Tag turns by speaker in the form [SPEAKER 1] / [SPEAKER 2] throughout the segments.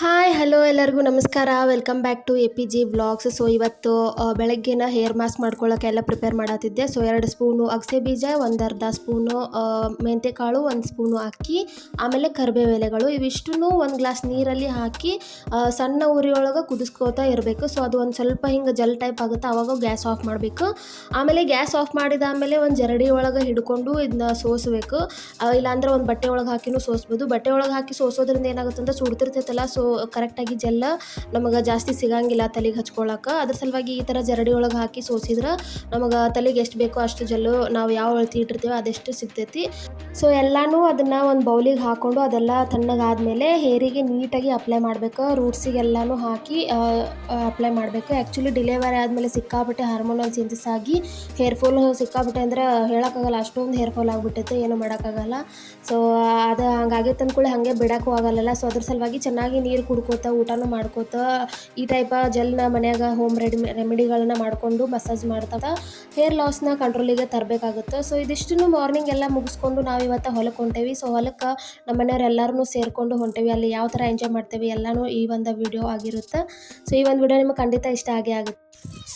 [SPEAKER 1] Hi hello ಎಲ್ಲರಿಗೂ ನಮಸ್ಕಾರ. Welcome back to A P G vlogs so ಇವತ್ತು ಬೆಳಗ್ಗೆನ ಹೇರ್ ಮಾಸ್ಕ್ ಮಾಡ್ಕೊಳ್ಳೋಕೆ ಎಲ್ಲ ಪ್ರಿಪೇರ್ ಮಾಡತ್ತಿದ್ದೆ ಸೊ ಎರಡು ಸ್ಪೂನು ಅಗಸೆ ಬೀಜ ಒಂದು ಅರ್ಧ ಸ್ಪೂನು ಆ, ಮೆಂತ್ಯ ಕಾಳು ಒಂದು ಸ್ಪೂನು ಹಾಕಿ ಆಮೇಲೆ ಎಲೆಗಳು ಇವಿಷ್ಟೂ ಒಂದು ಗ್ಲಾಸ್ ನೀರಲ್ಲಿ ಹಾಕಿ ಸಣ್ಣ ಉರಿಯೊಳಗೆ ಕುದಿಸ್ಕೋತಾ ಇರಬೇಕು. ಸೊ ಅದು ಒಂದು ಸ್ವಲ್ಪ ಹಿಂಗೆ ಜಲ್ ಟೈಪ್ ಆಗುತ್ತೆ. ಆವಾಗ ಗ್ಯಾಸ್ ಆಫ್ ಮಾಡಬೇಕು. ಆಮೇಲೆ ಗ್ಯಾಸ್ ಆಫ್ ಮಾಡಿದ ಆಮೇಲೆ ಒಂದು ಜರಡಿ ಒಳಗೆ ಹಿಡ್ಕೊಂಡು ಇದನ್ನ ಸೋಸಬೇಕು. ಇಲ್ಲಾಂದ್ರೆ ಒಂದು ಬಟ್ಟೆ ಒಳಗೆ ಹಾಕಿನೂ ಸೋಸ್ಬೋದು. ಬಟ್ಟೆ ಒಳಗೆ ಹಾಕಿ ಸೋಸೋದ್ರಿಂದ ಏನಾಗುತ್ತೆ ಅಂತ ಸುಡ್ತಿರ್ತೈತಲ್ಲ. ಸೊ ಕರೆಕ್ಟಾಗಿ ಜೆಲ್ಲ ನಮಗೆ ಜಾಸ್ತಿ ಸಿಗಂಗಿಲ್ಲ ತಲೆಗೆ ಹಚ್ಕೊಳಕ್ಕೆ ಅದ್ರ ಸಲುವಾಗಿ ಈ ಥರ ಜರಡಿ ಒಳಗೆ ಹಾಕಿ ಸೋಸಿದ್ರೆ ನಮಗೆ ತಲೆಗೆ ಎಷ್ಟು ಬೇಕೋ ಅಷ್ಟು ಜೆಲ್ಲು ನಾವು ಯಾವ ಅಳತಿ ಇಟ್ಟಿರ್ತೀವೋ ಅದೆಷ್ಟು ಸಿಗ್ತೈತಿ. ಸೊ ಎಲ್ಲನೂ ಅದನ್ನು ಒಂದು ಬೌಲಿಗೆ ಹಾಕ್ಕೊಂಡು ಅದೆಲ್ಲ ತಣ್ಣಗಾದ್ಮೇಲೆ ಹೇರಿಗೆ ನೀಟಾಗಿ ಅಪ್ಲೈ ಮಾಡಬೇಕು ರೂಟ್ಸಿಗೆಲ್ಲನೂ ಹಾಕಿ ಅಪ್ಲೈ ಮಾಡಬೇಕು. ಆ್ಯಕ್ಚುಲಿ ಡಿಲೆವರಿ ಆದಮೇಲೆ ಸಿಕ್ಕಾಪಟ್ಟೆ ಹಾರ್ಮೋನಲ್ ಚೇಂಜಸ್ ಆಗಿ ಹೇರ್ ಫಾಲ್ ಸಿಕ್ಕಾಬಿಟ್ಟೆ ಅಂದ್ರೆ ಹೇಳೋಕ್ಕಾಗಲ್ಲ, ಅಷ್ಟೊಂದು ಹೇರ್ ಫಾಲ್ ಆಗಿಬಿಟ್ಟೈತೆ, ಏನು ಮಾಡೋಕ್ಕಾಗಲ್ಲ. ಸೊ ಅದು ಹಂಗಾಗೈತೆ ಅಂದ್ಕೊಳ್ಳಿ ಹಾಗೆ ಬಿಡೋಕ್ಕೂ ಆಗಲ್ಲ ಸೊ ಅದ್ರ ಸಲುವಾಗಿ ಚೆನ್ನಾಗಿ ನೀರು ಕುಡ್ಕೋತ ಊಟನೂ ಮಾಡ್ಕೋತ, ಈ ಟೈಪ ಜೆಲ್ನ ಮನ್ಯಾಗ ಹೋಮ್ ರೆಡಿ ರೆಮಿಡಿಗಳನ್ನ ಮಾಡಿಕೊಂಡು ಮಸಾಜ್ ಮಾಡ್ತಾ ಹೇರ್ ಲಾಸ್ನ ಕಂಟ್ರೋಲಿಗೆ ತರಬೇಕಾಗುತ್ತೆ. ಸೊ ಇದಿಷ್ಟು ಮಾರ್ನಿಂಗ್ ಎಲ್ಲ ಮುಗಿಸ್ಕೊಂಡು ನಾವು ಇವತ್ತು ಹೊಲಕ್ಕೆ ಹೊಂಟೇವಿ. ಸೊ ಹೊಲಕ್ಕೆ ನಮ್ಮ ಮನೆಯವ್ರು ಎಲ್ಲರೂ ಸೇರಿಕೊಂಡು ಹೊಂಟೇವಿ. ಅಲ್ಲಿ ಯಾವ ಥರ ಎಂಜಾಯ್ ಮಾಡ್ತೇವೆ ಎಲ್ಲನೂ ಈ ಒಂದು ವಿಡಿಯೋ ಆಗಿರುತ್ತೆ. ಸೊ ಈ ಒಂದು ವಿಡಿಯೋ ನಿಮಗೆ ಖಂಡಿತ ಇಷ್ಟ ಆಗೇ ಆಗುತ್ತೆ.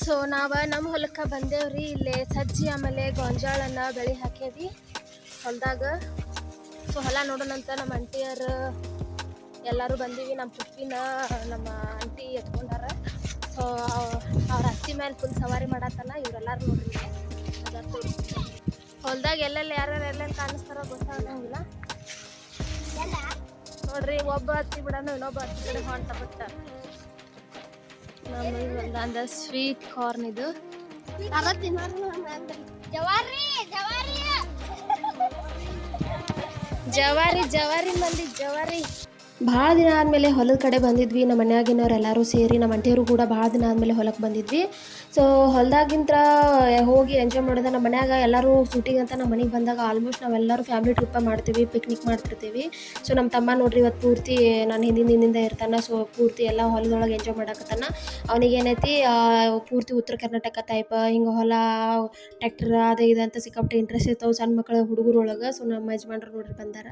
[SPEAKER 1] ಸೊ ನಾವು ನಮ್ಮ ಹೊಲಕ್ಕೆ ಬಂದೇವ್ರಿ. ಇಲ್ಲೇ ಸಜ್ಜಿ ಆಮೇಲೆ ಗೊಂಜಾಳನ್ನ ಬೆಳೆ ಹಾಕೇವಿ ಹೊಲದಾಗ. ಸೊ ಹೊಲ ನೋಡೋಣಂತ ನಮ್ಮ ಅಂಟಿಯರು ಎಲ್ಲರೂ ಬಂದೀವಿ ನಮ್ಮ ಪುಪ್ಪಿನ ನಮ್ಮ ಆಂಟಿ ಎತ್ಕೊಂಡಾರ. ಸೊ ಅವ್ರ ಅತ್ತಿ ಮೇಲೆ ಫುಲ್ ಸವಾರಿ ಮಾಡತ್ತಲ್ಲ ಇವರೆಲ್ಲರೂ ನೋಡ್ರಿ. ಅದ ಹೊಲ್ದಾಗ ಎಲ್ಲೆಲ್ಲಿ ಯಾರ್ಯಾರು ಎಲ್ಲೆಲ್ಲಿ ಕಾಣಿಸ್ತಾರೋ ಗೊತ್ತಾಗಂಗಿಲ್ಲ ನೋಡ್ರಿ ಒಬ್ಬ ಹತ್ತಿ ಬಿಡೋಣ ಇನ್ನೊಬ್ಬ ಹತ್ತಿ ಕಡೆ ಹೊಂಟ ಬಿಟ್ಟ ಈ ಹೊಲ್ದಾಂದ ಸ್ವೀಟ್ ಕಾರ್ನ್ ಇದು.
[SPEAKER 2] ಜವಾರಿ ಜವಾರಿ
[SPEAKER 1] ಮಂದಿ ಜವಾರಿ. ಭಾಳ ದಿನ ಆದಮೇಲೆ ಹೊಲದ ಕಡೆ ಬಂದಿದ್ವಿ, ನಮ್ಮ ಮನೆಯಾಗಿನವ್ರು ಎಲ್ಲರೂ ಸೇರಿ, ನಮ್ಮ ಅಂಟಿಯವರು ಕೂಡ ಭಾಳ ದಿನ ಆದಮೇಲೆ ಹೊಲಕ್ಕೆ ಬಂದಿದ್ವಿ. ಸೊ ಹೊಲದಾಗಿಂತ ಹೋಗಿ ಎಂಜಾಯ್ ಮಾಡಿದ ನಮ್ಮ ಮನ್ಯಾಗ ಎಲ್ಲರೂ ಸೂಟಿಂಗ್ ಅಂತ ನಮ್ಮ ಮನೆಗೆ ಬಂದಾಗ ಆಲ್ಮೋಸ್ಟ್ ನಾವೆಲ್ಲರೂ ಫ್ಯಾಮಿಲಿ ಟ್ರಿಪ್ಪ ಮಾಡ್ತೀವಿ ಪಿಕ್ನಿಕ್ ಮಾಡ್ತಿರ್ತೀವಿ. ಸೊ ನಮ್ಮ ತಮ್ಮ ನೋಡ್ರಿ ಇವತ್ತು ಪೂರ್ತಿ ನಾನು ಹಿಂದಿನ ಹಿಂದಿಂದ ಇರ್ತಾನೆ ಸೊ ಪೂರ್ತಿ ಎಲ್ಲ ಹೊಲದೊಳಗೆ ಎಂಜಾಯ್ ಮಾಡಕತ್ತಾನ. ಅವನಿಗೆ ಏನೈತಿ ಪೂರ್ತಿ ಉತ್ತರ ಕರ್ನಾಟಕ ಟೈಪ್ ಹಿಂಗೆ ಹೊಲ ಟ್ಯಾಕ್ಟರ್ ಅದು ಇದೆ ಅಂತ ಸಿಕ್ಕಾಪಟ್ಟೆ ಇಂಟ್ರೆಸ್ಟ್ ಇರ್ತಾವೆ ಸಣ್ಣ ಮಕ್ಕಳ ಹುಡುಗರೊಳಗೆ. ಸೊ ನಮ್ಮ ಯಜಮಾನ್ರು ನೋಡ್ರಿ ಬಂದಾರ.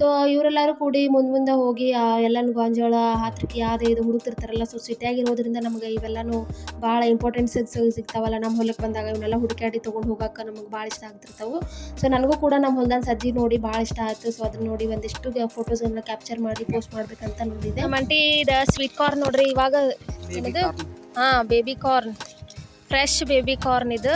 [SPEAKER 1] ಸೊ ಇವರೆಲ್ಲರೂ ಕೂಡಿ ಮುಂದೆ ಮುಂದೆ ಹೋಗಿ ಎಲ್ಲನೂ ಗೊಂಜೋಳ ಹಾತ್ರಕ್ಕೆ ಅದು ಇದು ಹುಡುಕ್ತಿರ್ತಾರಲ್ಲ ಸೊ ಸಿಟಿಯಾಗಿರೋದ್ರಿಂದ ನಮಗೆ ಇವೆಲ್ಲನೂ ಭಾಳ ಇಂಪಾರ್ಟೆನ್ಸ್ ಸಿಗ್ತಾವಲ್ಲ ನಮ್ಮ ಹೊಲಕ್ಕೆ ಬಂದಾಗ ಇವನ್ನೆಲ್ಲ ಹುಡುಕಾಡಿ ತೊಗೊಂಡು ಹೋಗಕ್ಕೆ ನಮಗೆ ಭಾಳ ಇಷ್ಟ ಆಗ್ತಿರ್ತಾವೆ. ಸೊ ನನಗೂ ಕೂಡ ನಮ್ಮ ಹೊಲ್ದಾನ ಸಜ್ಜಿ ನೋಡಿ ಭಾಳ ಇಷ್ಟ ಆಯಿತು. ಸೊ ಅದನ್ನ ನೋಡಿ ಒಂದಿಷ್ಟು ಫೋಟೋಸನ್ನು ಕ್ಯಾಪ್ಚರ್ ಮಾಡಿ ಪೋಸ್ಟ್ ಮಾಡಬೇಕಂತ ನೋಡಿದೆ. ನಮ್ಮ ಅಂಟಿ ಇದು ಸ್ವೀಟ್ ಕಾರ್ನ್ ನೋಡ್ರಿ ಇವಾಗ ಇದು ಹಾಂ baby corn fresh baby corn ಇದು.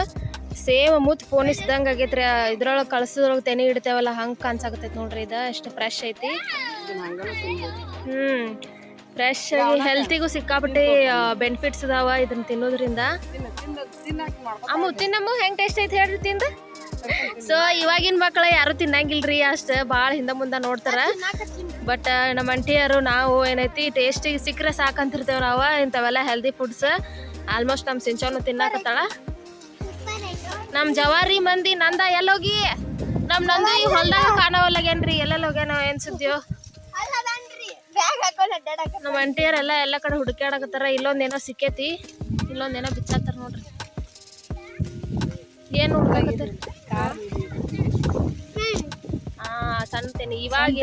[SPEAKER 1] ಸೇಮ್ ಮುತ್ ಪೋಣಿಸ್ದಂಗೆ ಆಗೈತ್ರಿ ಇದ್ರೊಳಗೆ ಕಳಿಸಿದ್ರೊಳಗೆ ತೆನೆ ಇಡ್ತೇವಲ್ಲ ಹಂಗೆ ಕಾಣಿಸಾಕತ್ತೈತಿ ನೋಡ್ರಿ ಇದು. ಎಷ್ಟು ಫ್ರೆಶ್ ಐತಿ. ಹ್ಮ್. ಫ್ರೆಶ್ ಆಗಿ ಹೆಲ್ತಿಗೂ ಸಿಕ್ಕಾಪಟ್ಟೆ ಬೆನಿಫಿಟ್ಸ್ ಅದಾವ ಇದನ್ನ ತಿನ್ನೋದ್ರಿಂದ. ಅಮ್ಮ ತಿನ್ನಮ್ಮ ಹೆಂಗ್ ಟೇಸ್ಟ್ ಐತಿ ಹೇಳ್ರಿ ತಿಂದ? ಸೊ ಇವಾಗಿನ ಮಕ್ಕಳ ಯಾರು ತಿನ್ನಂಗಿಲ್ರಿ ಅಷ್ಟ ಭಾಳ ಹಿಂದ ಮುಂದ ನೋಡ್ತಾರ. ಬಟ್ ನಮ್ಮ ಅಂಟಿಯರು ನಾವು ಏನೈತಿ ಟೇಸ್ಟಿಗೆ ಸಿಕ್ಕರೆ ಸಾಕಂತಿರ್ತೇವೆ ನಾವು ಇಂಥವೆಲ್ಲ ಹೆಲ್ದಿ ಫುಡ್ಸ್ ಆಲ್ಮೋಸ್ಟ್ ನಮ್ಮ ಸಿಂಚೋನು ತಿನ್ನಾಕತ್ತಾಳ. ನಮ್ಮ ಜವಾರಿ ಮಂದಿ ನಂದ ಎಲ್ಲೋಗಿ ನಮ್ಮ ನಂದು ಈ ಹೊಲ್ದಾಗ ಕಾಣವಲ್ಲಾಗೇನ್ರಿ ಎಲ್ಲೆಲ್ಲ ಹೋಗ್ಯಾನ ಏನ್ ಸುದ್ದಿಯೋ? ನಮ್ಮ ಅಂಟಿಯರೆಲ್ಲ ಎಲ್ಲ ಕಡೆ ಹುಡುಕ್ಯಾಡಕತ್ತಾರ. ಇಲ್ಲೊಂದೇನೋ ಸಿಕ್ಕೇತಿ ಇಲ್ಲೊಂದೇನೋ ಬಿಚ್ಚಾತಾರ ನೋಡ್ರಿ. ಏನು ಹುಡುಕಾಕತ್ತಾರ ಹಾ ಸಣ್ಣ ತೇನಿ ಇವಾಗ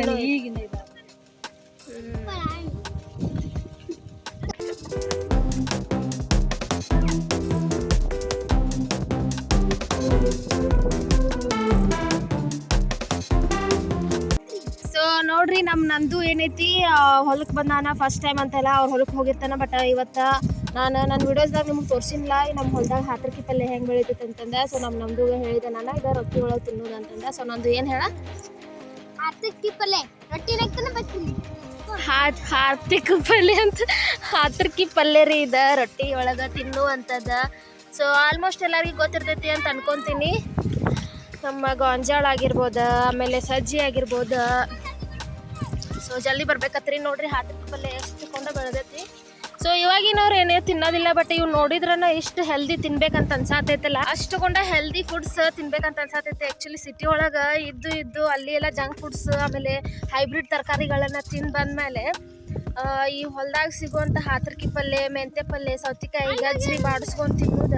[SPEAKER 1] ನಂದು ಏನೈತಿ ಹೊಲಕ್ಕೆ ಬಂದಾನ ಫಸ್ಟ್ ಟೈಮ್ ಅಂತೆಲ್ಲ ಅವ್ರು ಹೊಲಕ್ಕೆ ಹೋಗಿರ್ತಾನ ಬಟ್ ಇವತ್ತು ನಾನು ನನ್ನ ವಿಡಿಯೋಸ್ದಾಗ ನಿಮ್ಗೆ ತೋರಿಸಿಲ್ಲ ನಮ್ಮ ಹೊಲದಾಗ ಹಾತ್ರಕಿ ಪಲ್ಲೆ ಹೆಂಗೆ ಬೆಳಿತೈತೆ ಅಂತಂದೆ. ಸೊ ನಮ್ಮ ನಮ್ದು ಹೇಳಿದೆ ನಾನು ಇದು ರೊಟ್ಟಿ ಒಳಗೆ ತಿನ್ನೋದು ಅಂತಂದೆ. ಸೊ ನಂದು ಏನು ಹೇಳ?
[SPEAKER 2] ಹಾತರ್ಕಿ ಪಲ್ಲೆ ರೊಟ್ಟಿ
[SPEAKER 1] ಹಾತ್ ಹಾರ್ತಿಕ್ ಪಲ್ಯ ಅಂತ ಹಾತ್ರಕಿ ಪಲ್ಯ ರೀ ಇದ ರೊಟ್ಟಿ ಒಳಗೆ ತಿನ್ನುವಂಥದ್ದು ಸೊ ಆಲ್ಮೋಸ್ಟ್ ಎಲ್ಲರಿಗೂ ಗೊತ್ತಿರ್ತೈತಿ ಅಂತ ಅನ್ಕೊಂತೀನಿ. ನಮ್ಮ ಗೊಂಜಾಳ ಆಗಿರ್ಬೋದು ಆಮೇಲೆ ಸಜ್ಜಿ ಆಗಿರ್ಬೋದು. ಸೊ ಜಲ್ದಿ ಬರ್ಬೇಕತ್ರಿ ನೋಡ್ರಿ ಹಾತ್ರಕಿ ಪಲ್ಲೆ ಎಷ್ಟು ಕೊಂಡ ಬೆಳೆದೈತಿ ಸೊ ಇವಾಗಿನವ್ರು ಏನೇ ತಿನ್ನೋದಿಲ್ಲ ಬಟ್ ಇವ್ ನೋಡಿದ್ರನ ಇಷ್ಟು ಹೆಲ್ದಿ ತಿನ್ಬೇಕಂತ ಅನ್ಸಾತೈತಲ್ಲ. ಅಷ್ಟು ಕೊಂಡ ಹೆಲ್ದಿ ಫುಡ್ಸ್ ತಿನ್ಬೇಕಂತ ಅನ್ಸಾತೈತೆ. ಆ್ಯಕ್ಚುಲಿ ಸಿಟಿ ಒಳಗೆ ಇದ್ದು ಇದ್ದು ಅಲ್ಲಿ ಎಲ್ಲ ಜಂಕ್ ಫುಡ್ಸ್ ಆಮೇಲೆ ಹೈಬ್ರಿಡ್ ತರಕಾರಿಗಳನ್ನು ತಿಂದು ಬಂದಮೇಲೆ ಈ ಹೊಲ್ದಾಗ ಸಿಗುವಂಥ ಹಾತರ್ಕಿ ಪಲ್ಯ ಮೆಂತೆ ಪಲ್ಯ ಸೌತಿಕಾಯಿ ಗಜ್ಜರಿ ಬಾಡಿಸ್ಕೊಂಡು ತಿನ್ನೋದ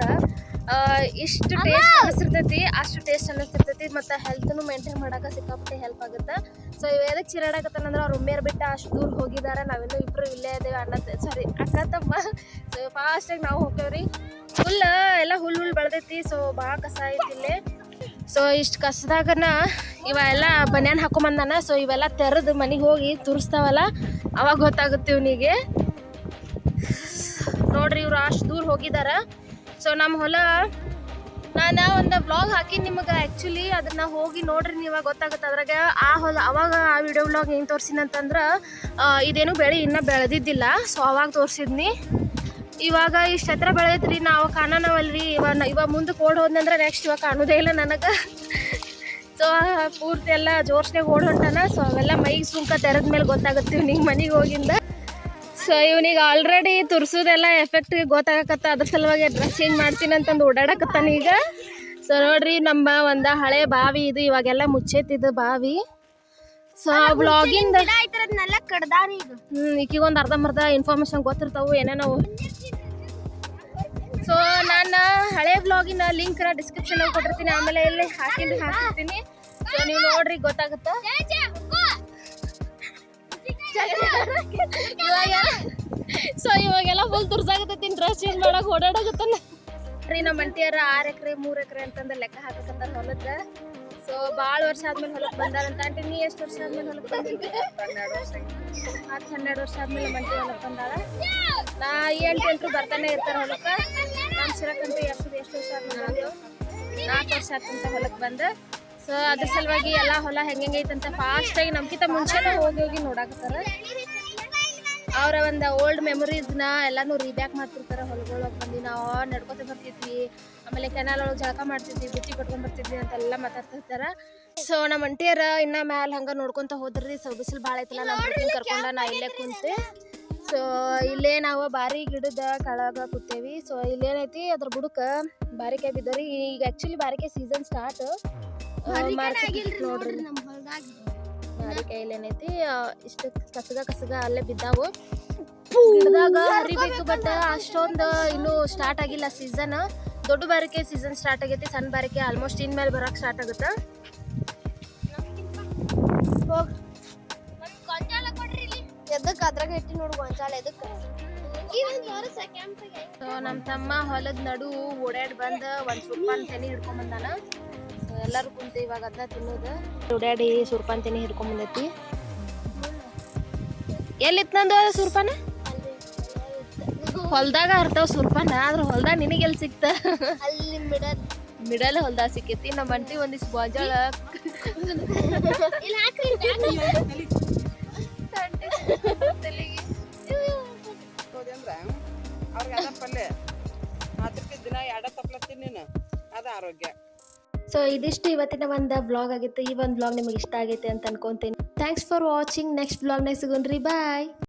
[SPEAKER 1] ಇಷ್ಟು ಟೇಸ್ಟ್ ಅನಿಸಿರ್ತೈತಿ. ಅಷ್ಟು ಟೇಸ್ಟ್ ಅನಿಸ್ತಿರ್ತೈತಿ ಆಗ್ತೈತಿ ಮತ್ತು ಹೆಲ್ತ್ನು ಮೇಂಟೈನ್ ಮಾಡೋಕೆ ಸಿಕ್ಕಾಪಟ್ಟೆ ಹೆಲ್ಪ್ ಆಗುತ್ತೆ. ಸೊ ಇವೇದಕ್ಕೆ ಎದಕ್ಕೆ ಚಿರಾಡಕತ್ತಾನಂದ್ರೆ ಅವ್ರು ಉಮ್ಮೇರ್ ಬಿಟ್ಟು ಅಷ್ಟು ದೂರ ಹೋಗಿದ್ದಾರೆ ನಾವಿನ್ನೂ ಇಬ್ಬರು ಇಲ್ಲೇ ಇದ್ದೇವೆ ಅಣ್ಣ ಸಾರಿ ಅಕ್ಕ ತಮ್ಮ. ಸೊ ಫಾಸ್ಟಾಗಿ ನಾವು ಹೋಗ್ತೇವ್ರಿ ಫುಲ್ ಎಲ್ಲ ಹುಲ್ಲು ಹುಲ್ಲು ಬೆಳೆದೈತಿ ಸೊ ಭಾಳ ಕಸ ಐತಿ ಇಲ್ಲಿ. ಸೊ ಇಷ್ಟು ಕಸದಾಗನ ಇವೆಲ್ಲ ಬನ್ಯಾನ್ ಹಾಕೊಂಬಂದಾನ ಸೊ ಇವೆಲ್ಲ ತೆರೆದು ಮನೆಗೆ ಹೋಗಿ ತುರಿಸ್ತಾವಲ್ಲ, ಅವಾಗ ಗೊತ್ತಾಗುತ್ತೆ ಇವನಿಗೆ. ನೋಡ್ರಿ ಇವ್ರು ಅಷ್ಟು ದೂರ ಹೋಗಿದಾರ. ಸೊ ನಮ್ಮ ಹೊಲ ನಾನು ಒಂದು ಬ್ಲಾಗ್ ಹಾಕಿ ನಿಮಗೆ ಆ್ಯಕ್ಚುಲಿ ಅದನ್ನ ಹೋಗಿ ನೋಡ್ರಿ ನೀವು ಗೊತ್ತಾಗುತ್ತೆ. ಅದ್ರಾಗ ಆ ಹೊಲ ಅವಾಗ ಆ ವಿಡಿಯೋ ಬ್ಲಾಗ್ ಏನು ತೋರಿಸಿನಂತಂದ್ರೆ ಇದೇನು ಬೆಳೆ ಇನ್ನೂ ಬೆಳೆದಿದ್ದಿಲ್ಲ. ಸೊ ಅವಾಗ ತೋರಿಸಿದ್ನಿ. ಇವಾಗ ಇಷ್ಟು ಹತ್ರ ಬೆಳೆಯತ್ರಿ. ನಾವು ಕಾಣೋನವಲ್ರಿ. ಇವಾಗ ಇವಾಗ ಮುಂದೆ ಓಡ್ ಹೋದ್ನಂದ್ರೆ ನೆಕ್ಸ್ಟ್ ಇವಾಗ ಕಾಣೋದೇ ಇಲ್ಲ ನನಗೆ. ಸೊ ಪೂರ್ತಿ ಎಲ್ಲ ಜೋರ್ಸ್ನಾಗ ಓಡ್ ಹೊಂಟಾನ. ಸೊ ಅವೆಲ್ಲ ಮೈಗೆ ಸುಂಕ ತೆರೆದ ಮೇಲೆ ಗೊತ್ತಾಗುತ್ತೆ ಇವ್ನಿಗೆ ಮನೆಗೆ ಹೋಗಿಂದ. ಸೊ ಇವನಿಗೆ ಆಲ್ರೆಡಿ ತುರ್ಸೋದೆಲ್ಲ ಎಫೆಕ್ಟ್ ಗೊತ್ತಾಗಕತ್ತ. ಅದ್ರ ಸಲುವಾಗಿ ಡ್ರೆಸ್ ಚೇಂಜ್ ಮಾಡ್ತೀನಿ ಅಂತಂದು ಓಡಾಡಕತ್ತಾನ ಈಗ. ಸೊ ನೋಡ್ರಿ ನಮ್ಮ ಒಂದು ಹಳೆ ಬಾವಿ ಇದು ಇವಾಗೆಲ್ಲ ಮುಚ್ಚೈತಿದ್ದು ಬಾವಿ. ಸೊ
[SPEAKER 2] ಈಗ.
[SPEAKER 1] ಹ್ಮ್ ಈಕಿಗೊಂದು ಅರ್ಧಂಬರ್ಧ ಇನ್ಫಾರ್ಮೇಶನ್ ಗೊತ್ತಿರ್ತಾವು ಏನೇನೋ. ಸೊ ನಾನು ಹಳೆ ಬ್ಲಾಗಿನ ಲಿಂಕ್ ಡಿಸ್ಕ್ರಿಪ್ಷನ್ ಕೊಟ್ಟಿರ್ತೀನಿ. ಆಮೇಲೆ ಇಲ್ಲಿ ಹಾಕಿಂದು ಹಾಕಿರ್ತೀನಿ. ಸೊ ನೀವು ನೋಡ್ರಿ ಗೊತ್ತಾಗುತ್ತಾ? ಸೊ ಇವಾಗೆಲ್ಲ ಫುಲ್ ತುರ್ಸಾಗತ್ತೈತಿ ಡ್ರೆಸ್ ಚೇಂಜ್ ಮಾಡಕ್ ಓಡಾಡಕತ್ತಾನ? ರೀ ನಮ್ಮ ಅಂಟಿಯರ ಆರ್ ಎಕರೆ ಮೂರ್ ಎಕರೆ ಅಂತಂದ ಲೆಕ್ಕ ಹಾಕಕಂತ ಹೊಲದ. ಸೊ ಭಾಳ ವರ್ಷ ಆದ್ಮೇಲೆ ಹೊಲಕ್ಕೆ ಬಂದಾರಂತ ಆಂಟಿ ನೀ ಎಷ್ಟು ವರ್ಷ ಆದ್ಮೇಲೆ ಹೊಲಕ್ಕೆ ಬಂದಿದ್ದೆ ಹತ್ತು ಹನ್ನೆರಡು ವರ್ಷ ಆದ್ಮೇಲೆ ಮಂಟಿ ಅಂಟಿ ಹೊಲಕ್ಕೆ ಬಂದಾಳ. ನಾ ಈ ಅಂಟಿ ಅಂತೂ ಬರ್ತಾನೆ ಇರ್ತಾರೆ ಹೊಲಕ್ಕೆ. ನಮ್ಮ ಸಿರಕಂತ ಎಷ್ಟು ಎಷ್ಟು ವರ್ಷ ಆದ್ಮೇಲೆ ನಾಲ್ಕು ವರ್ಷ ಆತಂತ ಹೊಲಕ್ಕೆ ಬಂದು. ಸೊ ಅದ್ರ ಸಲುವಾಗಿ ಎಲ್ಲ ಹೊಲ ಹೆಂಗೆ ಐತಂತ ಫಾಸ್ಟಾಗಿ ನಮ್ಕಿಂತ ಮುಂಚೆನೇ ಹೋಗಿ ಹೋಗಿ ನೋಡಾಕತ್ತಾರ. ಅವರ ಒಂದು ಓಲ್ಡ್ ಮೆಮೊರೀಸ್ನ ಎಲ್ಲಾನು ರೀಬ್ಯಾಕ್ ಮಾಡ್ತಿರ್ತಾರೆ ಹೊಲಗೊಳಗೆ ಬಂದು. ನಾವು ನಡ್ಕೊತ ಬರ್ತಿದ್ವಿ. ಆಮೇಲೆ ಕೆನಾಲ್ ಒಳಗೆ ಜಳಕ ಮಾಡ್ತಿದ್ವಿ ಬುತ್ತಿ ಕಟ್ಕೊಂಡ್ ಬರ್ತಿದ್ವಿ ಅಂತೆಲ್ಲ ಮಾತಾಡ್ತಿರ್ತಾರೆ ಸೊ ನಮ್ಮ ಅಂಟಿಯರ ಇನ್ನ ಮ್ಯಾಲ ಹಂಗ ನೋಡ್ಕೊಂತ ಹೋದ್ರಿ. ಸೊ ಬಿಸಿಲು ಭಾಳ ಐತಲ್ಲ ನಮ್ಮ ಕರ್ಕೊಂಡ ನಾ ಇಲ್ಲೇ ಕುಂತೆ. ಸೊ ಇಲ್ಲೇ ನಾವು ಬಾರಿ ಗಿಡದ ಕೆಳಗ ಕೂತೇವಿ. ಸೊ ಇಲ್ಲೇನೈತಿ ಅದ್ರ ಬುಡಕ ಬಾರಿಕೆ ಬಿದ್ದರಿ ಈಗ ಆಕ್ಚುಲಿ ಬಾರಿಕೆ ಸೀಸನ್ ಸ್ಟಾರ್ಟ್ ನೋಡ್ರಿ.
[SPEAKER 2] ನಮ್ಮ ಹೊಲ್ದಾಗ.
[SPEAKER 1] ಮಾರಿಕಾಯಿ ಏನೈತಿ ಇಷ್ಟು ಕಸಗ ಕಸಗ ಅಲ್ಲೇ ಬಿದ್ದಾವು ಗಿಡದಾಗ ಹರಿಬೇಕು ಬಟ್ ಅಷ್ಟೊಂದು ಇನ್ನೂ ಸ್ಟಾರ್ಟ್ ಆಗಿಲ್ಲ ಸೀಸನ್ ದೊಡ್ಡ ಬಾರಿಕೆ ಸೀಸನ್ ಸ್ಟಾರ್ಟ್ ಆಗೈತಿ ಸಣ್ಣ ಬಾರಿಕೆ ಆಲ್ಮೋಸ್ಟ್ ಇನ್ಮೇಲೆ ಬರೋಕೆ ಸ್ಟಾರ್ಟ್ ಆಗುತ್ತೆ? ಎದಕ್ಕೆ ಅದ್ರಾಗ ಇಟ್ಟಿ ನೋಡು ಎದಕ್ಕೆ ನಮ್ಮ ತಮ್ಮ ಹೊಲದ ನಡು ಓಡಾಡಿ ಬಂದ ಒಂದ್ ಸ್ವಲ್ಪ ತೆನಿ ಹಿಡ್ಕೊಂಡ್ ಬಂದಾನ. ಎಲ್ಲರೂ ಕುಂತು ಇವಾಗ ಅದ ತಿನ್ನೋದು. ಓಡಾಡಿ ಸುರ್ಪಾನ್ ತಿನ್ನಿ ಹಿಡ್ಕೊಂಡ್ ಬಂದೈತಿ. ಎಲ್ಲಿತ್ ನಂದು ಸುರ್ಪಾನ? ಹೊಲ್ದಾಗ ಹರ್ತಾವ ಸುರ್ಪಾನ ಆದ್ರ ಹೊಲ್ದಾಗ ನಿನಗೆ ಎಲ್ಲಿ ಸಿಕ್ತ?
[SPEAKER 2] ಅಲ್ಲಿ ಮಿಡಲ್
[SPEAKER 1] ಮಿಡಲ್ ಹೊಲ್ದಾಗ ಸಿಕ್ಕೈತಿ ನಮ್ಮ ಅಂಟಿ ಒಂದಿಷ್ಟು ಗೋಜಾಳ
[SPEAKER 2] ಇಲ್ಲಿ
[SPEAKER 1] ಸೊ ಇದಿಷ್ಟು ಇವತ್ತಿನ ಒಂದು ಬ್ಲಾಗ್ ಆಗಿತ್ತು. ಈ ಒಂದು ಬ್ಲಾಗ್ ನಿಮಗೆ ಇಷ್ಟ ಆಗೈತೆ ಅಂತ ಅನ್ಕೊಂತೀನಿ. ಥ್ಯಾಂಕ್ಸ್ ಫಾರ್ ವಾಚಿಂಗ್ ನೆಕ್ಸ್ಟ್ ಬ್ಲಾಗ್ನಾಗ ಸಿಗೋಣ್ರಿ. ಬಾಯ್